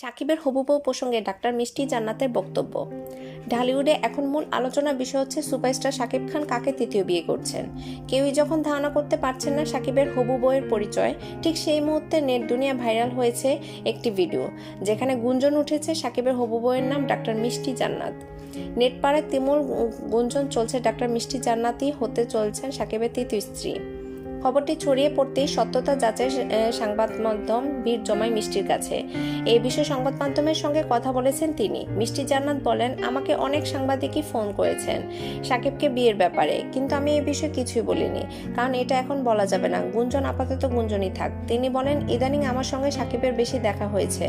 সাকিবের হবু বউ প্রসঙ্গে ডাক্তার মিষ্টি জান্নাতের বক্তব্য। ঢালিউডে এখন মূল আলোচনার বিষয় হচ্ছে সুপারস্টার সাকিব খান কাকে তৃতীয় বিয়ে করছেন। কেউই যখন ধারণা করতে পারছেন না সাকিবের হবু বউয়ের পরিচয়, ঠিক সেই মুহূর্তে নেট দুনিয়া ভাইরাল হয়েছে একটি ভিডিও, যেখানে গুঞ্জন উঠেছে সাকিবের হবু বউয়ের নাম ডাক্তার মিষ্টি জান্নাত। নেটপাড়ায় তিমুল গুঞ্জন চলছে ডাক্তার মিষ্টি জান্নাতই হতে চলছেন সাকিবের তৃতীয় স্ত্রী। খবরটি ছড়িয়ে পড়তেই সত্যতা যাচাই সংবাদ মাধ্যম ভিড় জমায় মিষ্টির কাছে। এই বিষয়ে সংবাদ মাধ্যমের সঙ্গে কথা বলেছেন তিনি। মিষ্টি জান্নাত বলেন, আমাকে অনেক সাংবাদিকই ফোন করেছেন সাকিবকে বিয়ের ব্যাপারে। কিন্তু আমি এই বিষয়ে কিছুই বলিনি, কারণ এটা এখন বলা যাবে না। গুঞ্জন আপাতত গুঞ্জনই থাক। তিনি বলেন, ইদানিং আমার সঙ্গে সাকিবের বেশি দেখা হয়েছে।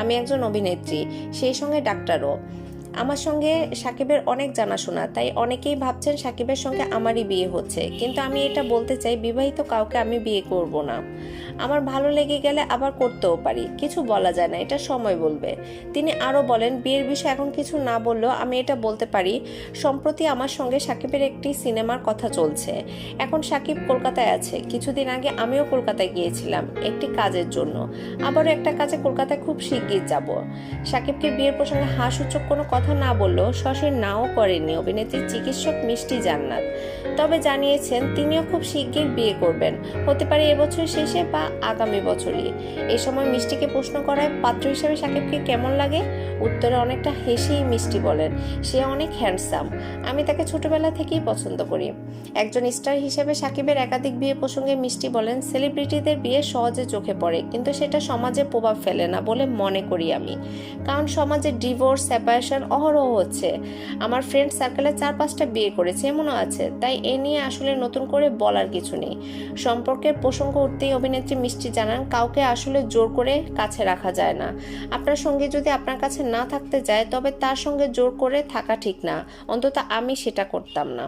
আমি একজন অভিনেত্রী, সেই সঙ্গে ডাক্তারও। আমার সঙ্গে সাকিবের অনেক জানাশোনা, তাই অনেকেই ভাবছেন সাকিবের সঙ্গে আমারই বিয়ে হচ্ছে। কিন্তু আমি এটা বলতে চাই, বিবাহিত কাউকে আমি বিয়ে করব না। আমার ভালো লেগে গেলে আবার করতেও পারি, কিছু বলা যায় না, এটা সময় বলবে। তিনি আরও বলেন, বিয়ের বিষয়ে এখন কিছু না বললেও আমি এটা বলতে পারি, সম্প্রতি আমার সঙ্গে সাকিবের একটি সিনেমার কথা চলছে। এখন সাকিব কলকাতায় আছে, কিছুদিন আগে আমিও কলকাতায় গিয়েছিলাম, একটি কাজের জন্য। আবারও একটা কাজে কলকাতায় খুব শিগগির যাব। সাকিবকে বিয়ের প্রসঙ্গে হাসূচক কোনো কথা না বললেও সরাসরি নাও করেননি। অভিনেত্রী চিকিৎসক মিষ্টি জান্নাত। তবে জানিয়েছেন, তিনিও খুব শিগগির বিয়ে করবেন। হতে পারে এবছর শেষে বা আগামী বছরই। এ সময় মিষ্টিকে প্রশ্ন করায় পাত্র হিসেবে সাকিবকে কেমন লাগে? উত্তরে অনেকটা হেসেই মিষ্টি বলেন, সে অনেক হ্যান্ডসাম। আমি তাকে ছোটবেলা থেকেই পছন্দ করি। একজন স্টার হিসেবে সাকিবের একাধিক বিয়ে প্রসঙ্গে মিষ্টি বলেন, সেলিব্রিটিদের বিয়ে সহজে চোখে পড়ে, কিন্তু সেটা সমাজে প্রভাব ফেলে না বলে মনে করি আমি। কারণ সমাজে ডিভোর্স, সেপারেশন অহরহ হচ্ছে। আমার ফ্রেন্ড সার্কেলে চার পাঁচটা বিয়ে করেছে, এমনও আছে। তাই এ নিয়ে আসলে নতুন করে বলার কিছু নেই। সম্পর্কের প্রসঙ্গ উঠতেই অভিনেত্রী মিষ্টি জানান, কাউকে আসলে জোর করে কাছে রাখা যায় না। আপনার সঙ্গে যদি আপনার কাছে না থাকতে যায় তবে তার সঙ্গে জোর করে থাকা ঠিক না। অন্তত আমি সেটা করতাম না।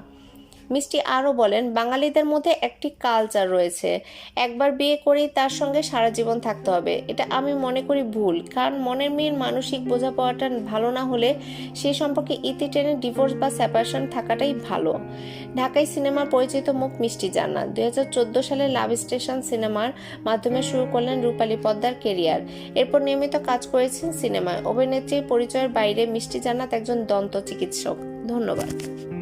মিষ্টি আরও বলেন, বাঙালিদের মধ্যে একটি কালচার রয়েছে। একবার বিয়ে করেই তার সঙ্গে সারা জীবন থাকতে হবে। এটা আমি মনে করি ভুল, কারণ মনের মেয়ের মানসিক বোঝাপড়াটা ভালো না হলে সেই সম্পর্কে ইতি টেনে ডিভোর্স বা সেপারেশন থাকাটাই ভালো। ঢাকায় সিনেমার পরিচিত মুখ মিষ্টি জান্নাত। দুই সালে লাভ স্টেশন সিনেমার মাধ্যমে শুরু করলেন রূপালী পদ্মার কেরিয়ার এরপর নিয়মিত কাজ করেছেন সিনেমায়। অভিনেত্রীর পরিচয়ের বাইরে মিষ্টি জান্নাত একজন দন্ত চিকিৎসক। ধন্যবাদ।